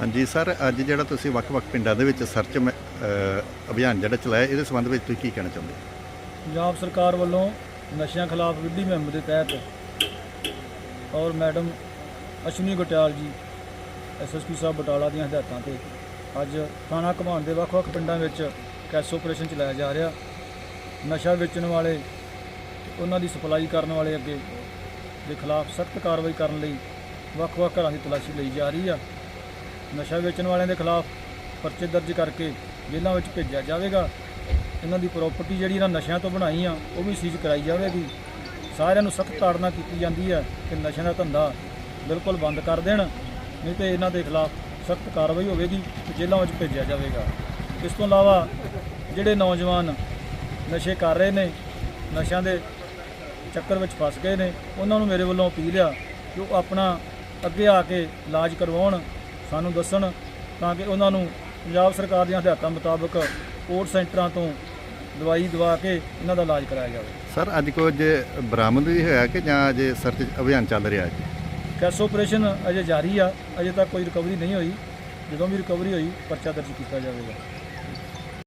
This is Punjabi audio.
ਹਾਂਜੀ, ਸਰ, ਅੱਜ ਜਿਹੜਾ ਤੁਸੀਂ ਵੱਖ-ਵੱਖ ਪਿੰਡਾਂ ਦੇ ਵਿੱਚ ਸਰਚ ਮ- ਅਭਿਆਨ ਜਿਹੜਾ ਚਲਾਇਆ, ਇਹਦੇ ਸੰਬੰਧ ਵਿੱਚ ਤੁਸੀਂ ਕੀ ਕਹਿਣਾ ਚਾਹੁੰਦੇ? ਹੋ ਪੰਜਾਬ ਸਰਕਾਰ ਵੱਲੋਂ ਨਸ਼ਿਆਂ ਖਿਲਾਫ ਵਿੱਢੀ ਮੁਹਿੰਮ ਦੇ ਤਹਿਤ ਔਰ ਮੈਡਮ ਅਸ਼ਵਨੀ ਗੋਟਿਆਲ ਜੀ ਐਸਐਸਪੀ ਸਾਹਿਬ ਬਟਾਲਾ ਦੀਆਂ ਹਦਾਇਤਾਂ ਤੇ ਅੱਜ ਥਾਣਾ ਘਮਾਣ ਦੇ ਵੱਖ-ਵੱਖ ਪਿੰਡਾਂ ਵਿੱਚ ਕੈਸ ਆਪਰੇਸ਼ਨ ਚਲਾਇਆ ਜਾ ਰਿਹਾ। ਨਸ਼ਾ ਵੇਚਣ ਵਾਲੇ ਤੇ ਉਹਨਾਂ ਦੀ ਸਪਲਾਈ ਕਰਨ ਵਾਲੇ ਅੱਗੇ ਦੇ ਖਿਲਾਫ ਸਖਤ ਕਾਰਵਾਈ ਕਰਨ ਲਈ ਵੱਖ-ਵੱਖ ਘਰਾਂ ਦੀ ਤਲਾਸ਼ੀ ਲਈ ਜਾ ਰਹੀ ਆ। ਨਸ਼ਾ ਵੇਚਣ ਵਾਲਿਆਂ ਦੇ ਖਿਲਾਫ ਪਰਚੇ ਦਰਜ ਕਰਕੇ ਜੇਲ੍ਹਾਂ ਵਿੱਚ ਭੇਜਿਆ ਜਾਵੇਗਾ। ਇਹਨਾਂ ਦੀ ਪ੍ਰਾਪਰਟੀ ਜਿਹੜੀ ਇਹਨਾਂ ਨਸ਼ਿਆਂ ਤੋਂ ਬਣਾਈ ਆ, ਉਹ ਵੀ ਸੀਜ਼ ਕਰਾਈ ਜਾਵੇਗੀ। ਸਾਰਿਆਂ ਨੂੰ ਸਖਤ ਤਾੜਨਾ ਕੀਤੀ ਜਾਂਦੀ ਹੈ ਕਿ ਨਸ਼ਿਆਂ ਦਾ ਧੰਦਾ ਬਿਲਕੁਲ ਬੰਦ ਕਰ ਦੇਣ, ਨਹੀਂ ਤੇ ਇਹਨਾਂ ਦੇ ਖਿਲਾਫ ਸਖਤ ਕਾਰਵਾਈ ਹੋਵੇਗੀ ਤੇ ਜੇਲ੍ਹਾਂ ਵਿੱਚ ਭੇਜਿਆ ਜਾਵੇਗਾ। ਇਸ ਤੋਂ ਇਲਾਵਾ ਜਿਹੜੇ ਨੌਜਵਾਨ ਨਸ਼ੇ ਕਰ ਰਹੇ ਨੇ, ਨਸ਼ਿਆਂ ਦੇ ਚੱਕਰ ਵਿੱਚ ਫਸ ਗਏ ਨੇ, ਉਹਨਾਂ ਨੂੰ ਮੇਰੇ ਵੱਲੋਂ ਅਪੀਲ ਆ ਕਿ ਉਹ ਆਪਣਾ ਅੱਗੇ ਆ ਕੇ ਇਲਾਜ ਕਰਵਾਉਣ ਸਾਨੂੰ ਦੱਸਣ ਤਾਂ ਕਿ ਉਹਨਾਂ ਨੂੰ ਪੰਜਾਬ ਸਰਕਾਰ ਦੀਆਂ ਹਦਾਇਤਾਂ ਮੁਤਾਬਕ ਕੋਰਟ ਸੈਂਟਰਾਂ ਤੋਂ ਦਵਾਈ ਦਵਾ ਕੇ ਇਹਨਾਂ ਦਾ ਇਲਾਜ ਕਰਾਇਆ ਜਾਵੇ। ਸਰ ਅੱਜ ਕੁਝ ਬਰਾਮਦ ਵੀ ਹੋਇਆ ਕਿ ਜਾਂ ਅਜੇ ਸਰਚ ਅਭਿਆਨ ਚੱਲ ਰਿਹਾ ਹੈ? ਕੈਸ ਆਪਰੇਸ਼ਨ ਅਜੇ ਜਾਰੀ ਆ ਅਜੇ ਤੱਕ ਕੋਈ ਰਿਕਵਰੀ ਨਹੀਂ ਹੋਈ। ਜਦੋਂ ਵੀ ਰਿਕਵਰੀ ਹੋਈ ਪਰਚਾ ਦਰਜ ਕੀਤਾ ਜਾਵੇਗਾ।